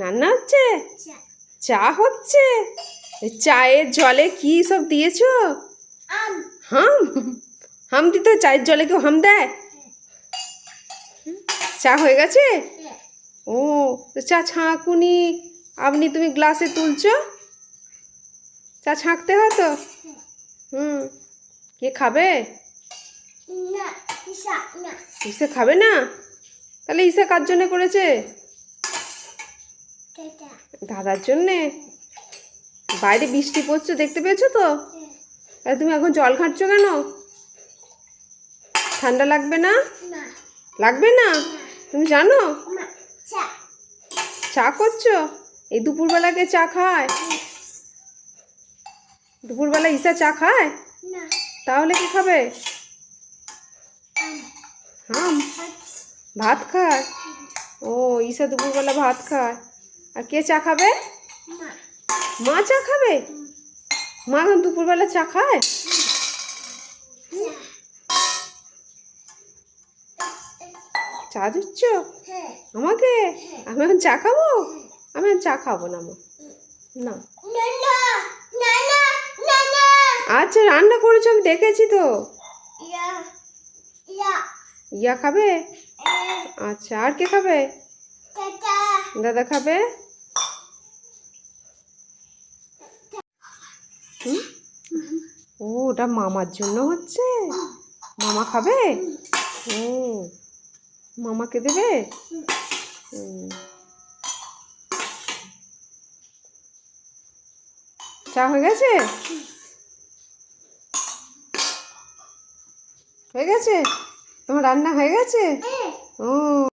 রান্না হচ্ছে? চা হচ্ছে? চায়ের জলে কি সব দিয়েছ? হাম? হাম দিতে চায়ের জলে কেউ হাম দেয়? চা হয়ে গেছে? ও চা ছাঁকুনি। আপনি তুমি গ্লাসে তুলছো? চা ছাঁকতে হয় তো হুম। কে খাবে? ইসে খাবে না? তাহলে ইসা কার জন্য করেছে? দাদার জন্যে? বাইরে বৃষ্টি পড়ছে দেখতে পেয়েছ তো? তুমি এখন জল ঘাঁটছো কেন? ঠান্ডা লাগবে না? লাগবে না? তুমি জানো? চা। করছ? এই দুপুরবেলাকে চা খায়? দুপুরবেলা ঈশা চা খায়? তাহলে কি খাবে? হাম ভাত খায়? ও ঈশা দুপুরবেলা ভাত খায়। আর কে চা খাবে? মা চা খাবে? মা দুপুরবেলা চা খায়? চা দিচ্ছ? আমাকে? আমি এখন চা খাব? আমি এখন চা খাব না, মা। না। আচ্ছা রান্না করেছ, আমি দেখেছি তো। ইয়া খাবে? আচ্ছা আর কে খাবে? দাদা খাবে? ও, ওটা মামার জন্য হচ্ছে? মামা খাবে? ও, মামাকে দেবে। চা হয়ে গেছে? হয়ে গেছে? তোমার রান্না হয়ে গেছে? ও।